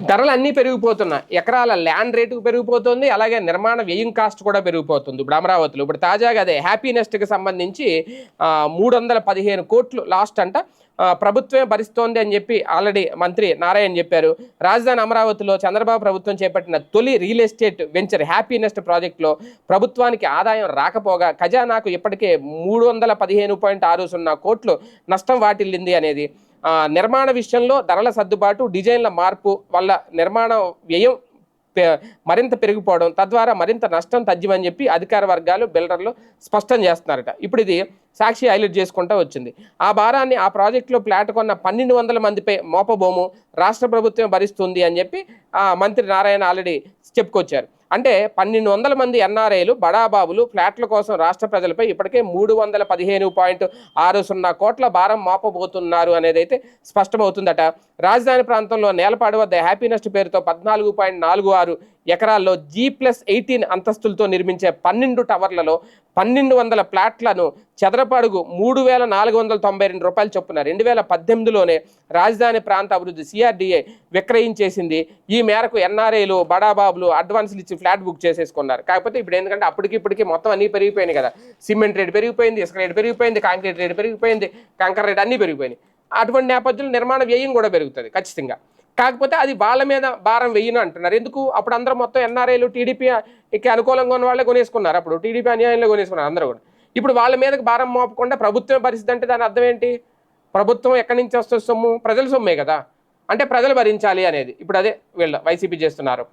ధరలు అన్నీ పెరిగిపోతున్నాయి. ఎకరాల ల్యాండ్ రేటు పెరిగిపోతుంది అలాగే నిర్మాణ వ్యయం కాస్ట్ కూడా పెరిగిపోతుంది. ఇప్పుడు అమరావతిలో ఇప్పుడు తాజాగా అదే హ్యాపీనెస్ట్కి సంబంధించి మూడు వందల పదిహేను కోట్లు లాస్ట్ అంట. ప్రభుత్వమే భరిస్తోంది అని చెప్పి ఆల్రెడీ మంత్రి నారాయణ చెప్పారు. రాజధాని అమరావతిలో చంద్రబాబు ప్రభుత్వం చేపట్టిన తొలి రియల్ ఎస్టేట్ వెంచర్ హ్యాపీనెస్ట్ ప్రాజెక్టులో ప్రభుత్వానికి ఆదాయం రాకపోగా ఖజానాకు ఇప్పటికే మూడు వందల పదిహేను పాయింట్ ఆరు సున్నా కోట్లు నష్టం వాటిల్లింది అనేది నిర్మాణ విషయంలో ధరల సర్దుబాటు డిజైన్ల మార్పు వల్ల నిర్మాణ వ్యయం మరింత పెరిగిపోవడం తద్వారా మరింత నష్టం తగ్గిమని చెప్పి అధికార వర్గాలు బిల్డర్లు స్పష్టం చేస్తున్నారట. ఇప్పుడు ఇది సాక్షి హైలైట్ చేసుకుంటూ వచ్చింది. ఆ భారాన్ని ఆ ప్రాజెక్టులో ప్లాట్ కొన్న పన్నెండు వందల మందిపై మోపబోము రాష్ట్ర ప్రభుత్వం భరిస్తుంది అని చెప్పి ఆ మంత్రి నారాయణ ఆల్రెడీ చెప్పుకొచ్చారు. అంటే పన్నెండు వందల మంది ఎన్ఆర్ఐలు బడాబాబులు ఫ్లాట్ల కోసం రాష్ట్ర ప్రజలపై ఇప్పటికే మూడు వందల పదిహేను పాయింట్ ఆరు సున్నా కోట్ల భారం మోపబోతున్నారు అనేది అయితే స్పష్టమవుతుందట. రాజధాని ప్రాంతంలో నేలపాడు వద్ద హ్యాపీనెస్ట్ పేరుతో పద్నాలుగు పాయింట్ నాలుగు ఆరు ఎకరాల్లో జీ ప్లస్ ఎయిటీన్ అంతస్తులతో నిర్మించే పన్నెండు టవర్లలో పన్నెండు వందల ప్లాట్లను చదరపడుగు మూడు వేల నాలుగు వందల తొంభై రెండు రూపాయలు చొప్పున రెండు వేల పద్దెనిమిదిలోనే రాజధాని ప్రాంత అభివృద్ధి సిఆర్డీఏ విక్రయించేసింది ఈ మేరకు ఎన్ఆర్ఐలు బడాబాబులు అడ్వాన్స్లు ఇచ్చి ఫ్లాట్ బుక్ చేసేసుకున్నారు. కాకపోతే ఇప్పుడు ఎందుకంటే అప్పటికి ఇప్పటికి మొత్తం అన్నీ పెరిగిపోయినాయి కదా. సిమెంట్ రేటు పెరిగిపోయింది ఇసుక రేటు పెరిగిపోయింది కాంక్రీట్ రేటు పెరిగిపోయింది కంకర రేటు అన్నీ పెరిగిపోయినాయి. అటువంటి నేపథ్యంలో నిర్మాణ వ్యయం కూడా పెరుగుతుంది ఖచ్చితంగా. కాకపోతే అది వాళ్ళ మీద భారం వెయ్యను అంటున్నారు. ఎందుకు? అప్పుడు అందరూ మొత్తం ఎన్ఆర్ఐలు టీడీపీకి అనుకూలంగా ఉన్న వాళ్ళే కొనేసుకున్నారు. అప్పుడు టీడీపీ అన్యాయంలో కొనేసుకున్నారు అందరూ కూడా. ఇప్పుడు వాళ్ళ మీదకి భారం మోపకుండా ప్రభుత్వం పరిస్థితి అంటే దాని అర్థం ఏంటి? ప్రభుత్వం ఎక్కడి నుంచి వస్తుంది సొమ్ము? ప్రజల సొమ్మే కదా. అంటే ప్రజలు భరించాలి అనేది. ఇప్పుడు అదే వీళ్ళ వైసీపీ చేస్తున్నారు.